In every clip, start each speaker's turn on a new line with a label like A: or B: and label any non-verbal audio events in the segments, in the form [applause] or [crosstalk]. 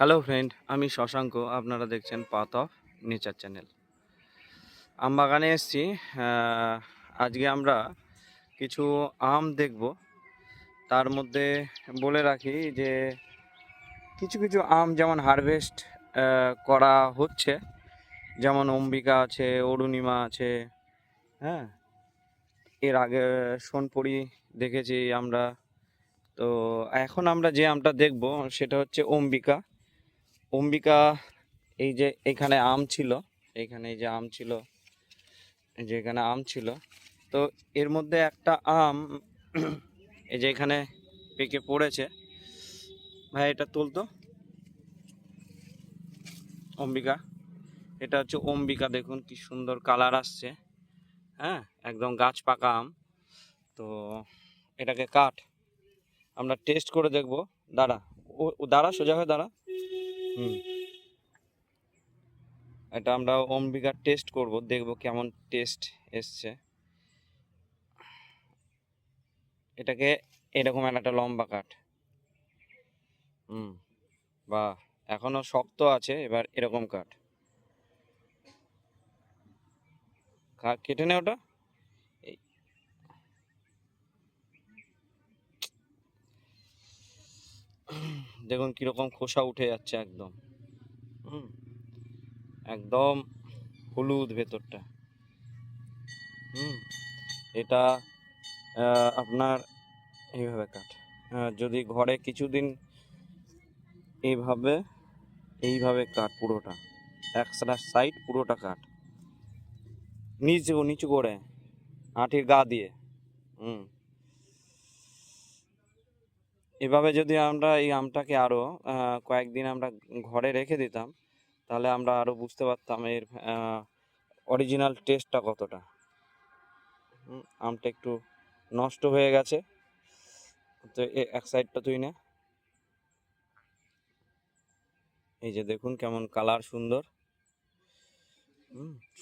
A: Hello friend আমি শশাঙ্ক। আপনারা দেখছেন পাথ অফ নেচার চ্যানেল আম বাগানে এসছি। আজকে আমরা কিছু আম দেখব। তার মধ্যে বলে রাখি যে, কিছু কিছু আম যেমন হারভেস্ট করা হচ্ছে। যেমন অম্বিকা আছে, অরুণিমা আছে হ্যাঁ? এর আগে সোনপুরি দেখেছি আমরা। তো এখন আমরা যে আমটা দেখব, সেটা হচ্ছে অম্বিকা। অম্বিকা, এই যে এখানে আম ছিল, এখানে এই যে আম ছিল, এই যে এখানে আম ছিল। তো এর মধ্যে একটা আম এই যে এখানে পেকে পড়েছে। ভাই, এটা তুলতো অম্বিকা, এটা হচ্ছে অম্বিকা, দেখুন কি সুন্দর কালার আসছে। হ্যাঁ একদম গাছ পাকা আম। তো এটাকে কাট। আমরা টেস্ট করে দেখব। দাঁড়া, ও, দাঁড়া, সোজা হয়ে দাঁড়া। এটা আমরা অম্বিকার টেস্ট করব, দেখব কেমন টেস্ট এসছে। এটাকে এরকম একটা লম্বা কাঠ। হুম, বা এখনও শক্ত আছে, এবার এরকম কাঠ কেটে নে ওটা এই দেখুন কীরকম খোসা উঠে যাচ্ছে একদম। হুম। একদম হলুদ ভেতরটা। হুম। এটা আপনার এইভাবে কাট। যদি ঘরে কিছুদিন এইভাবে এইভাবে কাট পুরোটা। একটা সাইড পুরোটা কাট। নিচু নিচু করে, আঁটির গা দিয়ে। হুম। এভাবে যদি আমরা এই আমটাকে আরও কয়েকদিন আমরা ঘরে রেখে দিতাম, তাহলে আমরা আরও বুঝতে পারতাম এর অরিজিনাল টেস্টটা কতটা। আমটা একটু নষ্ট হয়ে গেছে। তো এক সাইডটা তুই নে। এই যে দেখুন কেমন কালার সুন্দর।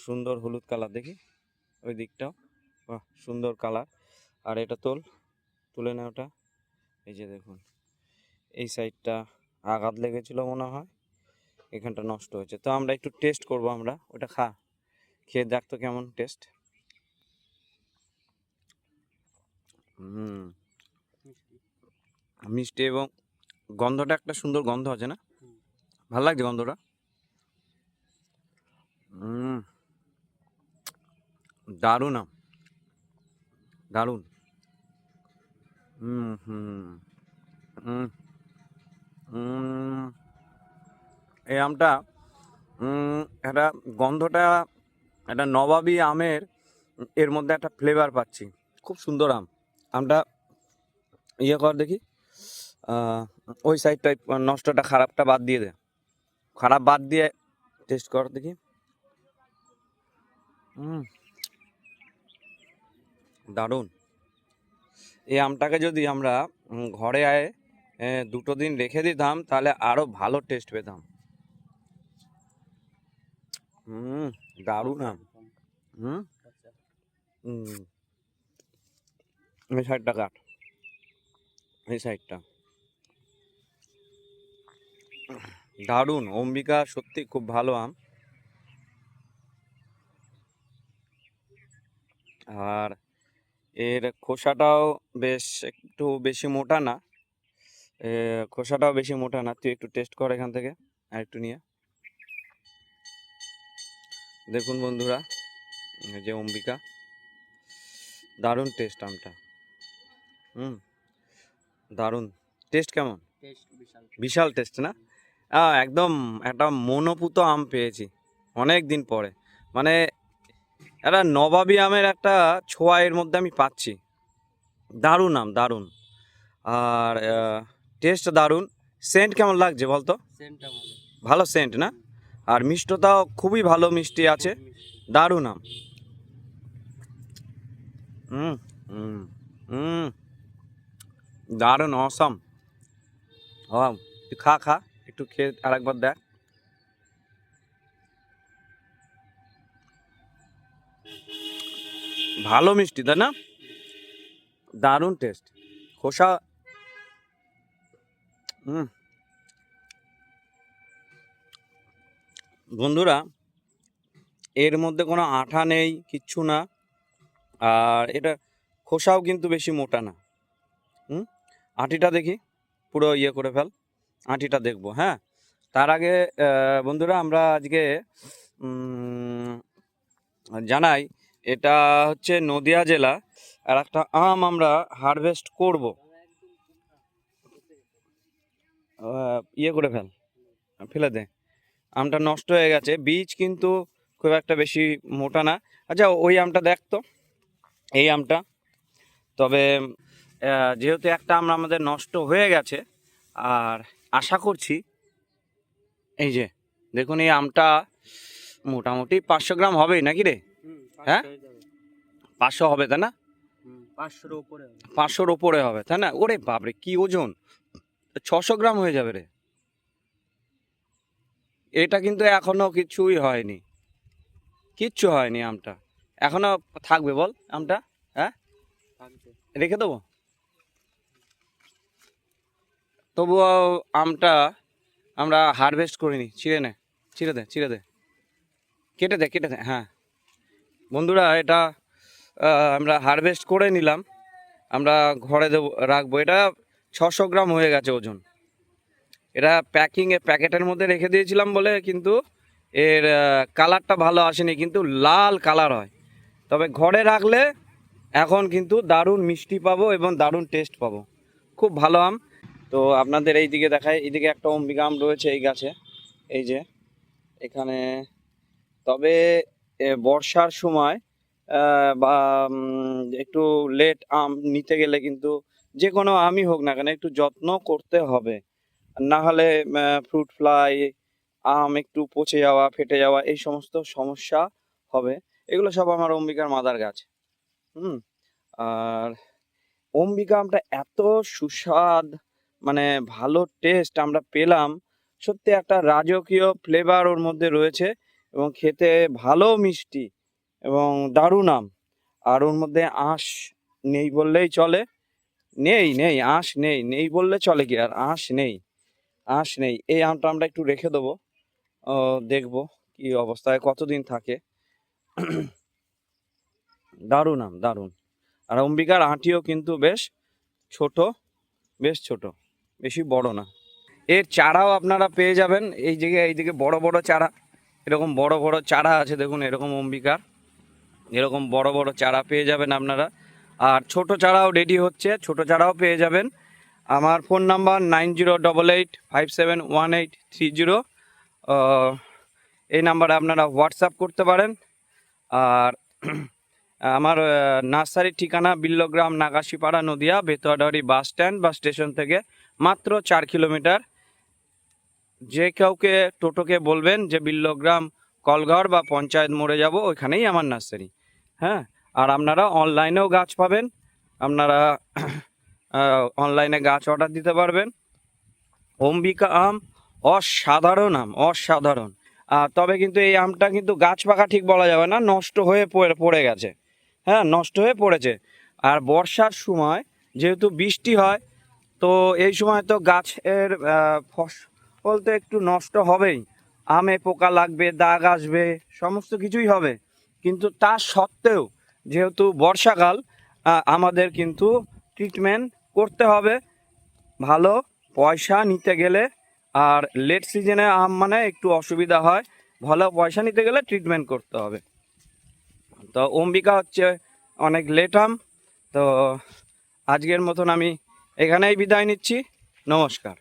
A: সুন্দর হলুদ কালার দেখি, ওই দিকটাও। সুন্দর কালার আর এটা তোল, তুলে নে ওটা। এই যে দেখুন, এই সাইডটা আঘাত লেগেছিল মনে হয়, এখানটা নষ্ট হয়েছে। তো আমরা একটু টেস্ট করব আমরা, ওটা খা, খেয়ে দেখ তো কেমন টেস্ট হুম, মিষ্টি এবং গন্ধটা একটা সুন্দর গন্ধ আছে না? ভালো লাগছে গন্ধটা? হুম, দারুণ দারুণ। হুম হুম হুম এই আমটা একটা গন্ধটা, একটা নবাবী আমের, এর মধ্যে একটা ফ্লেভার পাচ্ছি। খুব সুন্দর আম। আমটা ইয়ে কর দেখি। ওই সাইডটা নষ্টটা খারাপটা বাদ দিয়ে দে। খারাপ বাদ দিয়ে টেস্ট কর দেখি। দারুণ। এই আমটাকে যদি আমরা ঘরে আয় দুটো দিন রেখে দিতাম, তাহলে আরও ভালো টেস্ট পেতাম। হুম, দারুণ আম। হুম? এই সাইডটা কাট। এই সাইডটা দারুণ। অম্বিকা সত্যি খুব ভালো আম। আর এর খোসাটাও বেশ একটু বেশি মোটা না। খোসাটাও বেশি মোটা না। তুই একটু টেস্ট কর এখান থেকে আর একটু নিয়ে। দেখুন বন্ধুরা যে অম্বিকা দারুণ টেস্ট আমটা। হুম দারুণ। টেস্ট কেমন?
B: বিশাল।
A: টেস্ট না? একদম একটা মনোপুত আম পেয়েছি অনেক দিন পরে। মানে একটা নবাবী আমের একটা ছোঁয়া এর মধ্যে আমি পাচ্ছি। দারুণ আম দারুণ। আর টেস্ট দারুণ। সেন্ট কেমন লাগছে বলতো?
B: ভালো।
A: ভালো সেন্ট না? আর মিষ্টতাও খুবই ভালো মিষ্টি আছে। দারুণ আম। হুম হুম হুম দারুণ অসম হ্যাঁ খা খা। একটু খেয়ে আরেকবার দেখ। ভালো মিষ্টি, তাই না? দারুণ টেস্ট খোসা। হুম। বন্ধুরা, এর মধ্যে কোনো আঠা নেই, কিচ্ছু না। আর এটা খোসাও কিন্তু বেশি মোটা না। হুম? আটিটা দেখি, পুরো ইয়ে করে ফেল। আটিটা দেখব হ্যাঁ। তার আগে বন্ধুরা, আমরা আজকে জানাই এটা হচ্ছে নদিয়া জেলা, আর একটা আম আমরা হারভেস্ট করব। ইয়ে করে ফেল, ফেলে দে। আমটা নষ্ট হয়ে গেছে, বীজ কিন্তু খুব একটা বেশি মোটা না। আচ্ছা ওই আমটা দেখ তো, এই আমটা। তবে যেহেতু একটা আম আমাদের নষ্ট হয়ে গেছে, আর আশা করছি, এই যে, দেখুন এই আমটা মোটামুটি পাঁচশো গ্রাম হবেই নাকি রে? হ্যাঁ? পাঁচশো হবে তাই না?
B: পাঁচশোর উপরে
A: পাঁচশোর ওপরে হবে তাই না? ওরে বাপরে কি ওজন? ছশো গ্রাম হয়ে যাবে রে। এটা কিন্তু এখনও কিছুই হয়নি। কিচ্ছু হয়নি আমটা। এখনও থাকবে বল আমটা
B: হ্যাঁ?
A: রেখে দেবো? তবুও আমটা আমরা হারভেস্ট করিনি ছিঁড়ে নে। ছিঁড়ে দে ছিঁড়ে দে। কেটে দে কেটে দে হ্যাঁ। বন্ধুরা, এটা আমরা হারভেস্ট করে নিলাম। আমরা ঘরে দেবো, রাখব। এটা ছশো গ্রাম হয়ে গেছে ওজন। এটা প্যাকিংয়ে প্যাকেটের মধ্যে রেখে দিয়েছিলাম বলে, কিন্তু এর কালারটা ভালো আসেনি, কিন্তু লাল কালার হয়। তবে ঘরে রাখলে এখন কিন্তু দারুণ মিষ্টি পাবো এবং দারুণ টেস্ট পাবো। খুব ভালো আম। তো আপনাদের এই দিকে দেখায় এইদিকে একটা অম্বিকা আম রয়েছে এই গাছে। এই যে, এখানে, তবে বর্ষার সময় বা একটু লেট আম নিতে গেলে কিন্তু যে কোনো আমই হোক না কেন একটু যত্ন করতে হবে। না হলে ফ্রুট ফ্লাই আম একটু পচে যাওয়া, ফেটে যাওয়া এই সমস্ত সমস্যা হবে। এগুলো সব আমার অম্বিকার মাদার গাছ। হুম, আর অম্বিকা আমটা এত সুস্বাদ মানে ভালো টেস্ট আমরা পেলাম। সত্যি একটা রাজকীয় ফ্লেভার ওর মধ্যে রয়েছে। এবং খেতে ভালো মিষ্টি এবং দারুণ আম। আর ওর মধ্যে আঁশ নেই বললেই চলে। নেই নেই, আঁশ নেই নেই বললে চলে কি আর আঁশ নেই আঁশ নেই। এই আমটা আমরা একটু রেখে দেবো। দেখব কি অবস্থায় কতদিন থাকে। দারুণ আম, দারুণ। আর অম্বিকার আঁটিও কিন্তু বেশ ছোট বেশ ছোট, বেশি বড় না। এর চারাও আপনারা পেয়ে যাবেন। এই দিকে এইদিকে বড় বড় চারা। এরকম বড় বড় চারা আছে, দেখুন, এরকম অম্বিকার। এরকম বড় বড় চারা পেয়ে যাবেন আপনারা। আর ছোট চারাও রেডি হচ্ছে, ছোট চারাও পেয়ে যাবেন। আমার phone number nine zero double eight five seven one eight three zero এই নাম্বারে আপনারা হোয়াটসঅ্যাপ করতে পারেন। আর [clears throat] আমার নার্সারির ঠিকানা বিল্লগ্রাম, নাগাশিপাড়া, নদিয়া বেতোয়াডারি বাস স্ট্যান্ড বা স্টেশন থেকে মাত্র চার কিলোমিটার। যে কাউকে টোটোকে বলবেন যে বিল্লগ্রাম কলঘর বা পঞ্চায়েত মোড়ে যাব ওইখানেই আমার নার্সারি। হ্যাঁ? আর আপনারা অনলাইনেও গাছ পাবেন। আপনারা অনলাইনে গাছ অর্ডার দিতে পারবেন। অম্বিকা আম অসাধারণ আম অসাধারণ। তবে কিন্তু এই আমটা কিন্তু গাছ পাকা ঠিক বলা যাবে না নষ্ট হয়ে পড়ে গেছে। হ্যাঁ নষ্ট হয়ে পড়েছে। আর বর্ষার সময় যেহেতু বৃষ্টি হয় তো এই সময় তো গাছের আহ, ফসল তো একটু নষ্ট হবেই। আমে পোকা লাগবে, দাগ আসবে, সমস্ত কিছুই হবে। কিন্তু তা সত্ত্বেও যেহেতু বর্ষাকাল আমাদের কিন্তু ট্রিটমেন্ট করতে হবে। ভালো পয়সা নিতে গেলে আর লেট সিজনে আম মানে একটু অসুবিধা হয়, ভালো পয়সা নিতে গেলে ট্রিটমেন্ট করতে হবে। তো অম্বিকা হচ্ছে অনেক লেট আম, তো আজকের মতন আমি এখানেই বিদায় নিচ্ছি। নমস্কার।